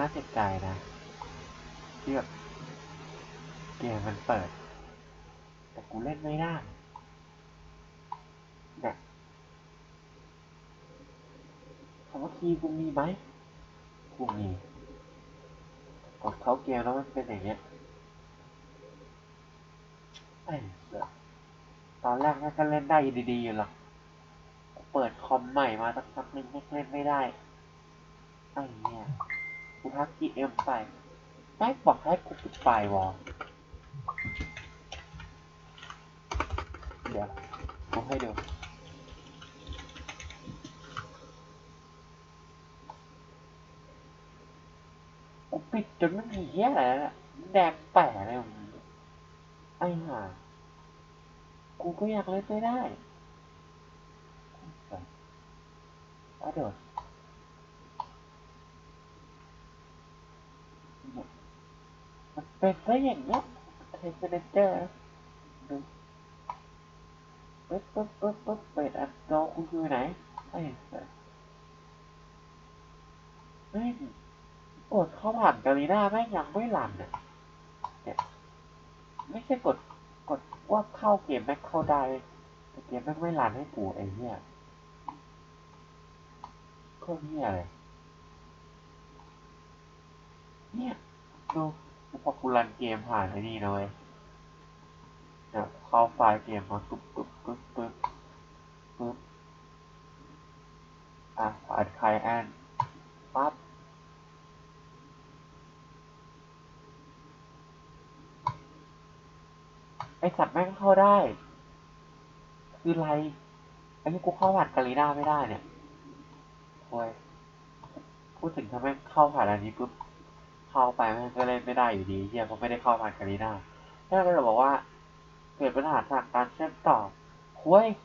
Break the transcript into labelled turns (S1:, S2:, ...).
S1: น่าเจ็บใจนะที่แบบเกมมันเปิด แต่กูเล่นไม่ได้เนี่ยคำว่าคีย์กูมีไหมกูมีกดเข้าเกมแล้วมันเป็นอย่างเงี้ยไอ้เสือตอนแรกมันก็เล่นได้ดีๆอยู่หรอกเปิดคอมใหม่มาสักพักนึงเล่นไม่ได้ไอ้เนี่ย กูทัก GM ไปไม่บอกให้กูปิดไฟวอลเดี๋ยวกูให้ดูกูปิดจนม่มีเหี้ยอะไรแล้วอะแดงแปะเลยมึงไอ้ห่ากูก็อยากเล่นไม่ได้กระโดดมั เป็นซะอย่างเงี้ยเทสเนเจอร์ดูปึ๊บปึ๊บปึ๊บปึ๊บเปิดอันโดคุณอยู่ไหนไอ้เสือแม่กดเข้าผ่านกาลีน่าแม่งยังไม่รันเนี่ยไม่ใช่กดกดว่าเข้าเกมแม่งเข้าได้แต่เกมแม่งไม่รันให้กูไอ้เหี้ยโคตรเหี้ยเลยเนี่ยดู พอกูรันเกมผ่านไอ้นี่นะเว้ยเนี่ยเข้าไฟล์เกมมาปึ๊บปึ๊บปึ๊บปึ๊บปึ๊บอะอัดไคลแอนปั๊บไอสัตว์แม่งเข้าได้ คือไร อันนี้กูเข้าผ่านกาลีน่าไม่ได้เนี่ยโอ้ยพูดถึงถ้าแม่งเข้าผ่านอันนี้ปุ๊บ เข้าไปมันก็เล่นไม่ได้อยู่ดีเฮียเพราะไม่ได้เข้าผ่านกาลีน่าแล้วก็จะบอกว่า เกิดปัญหาทางการเชื่อมต่อคุย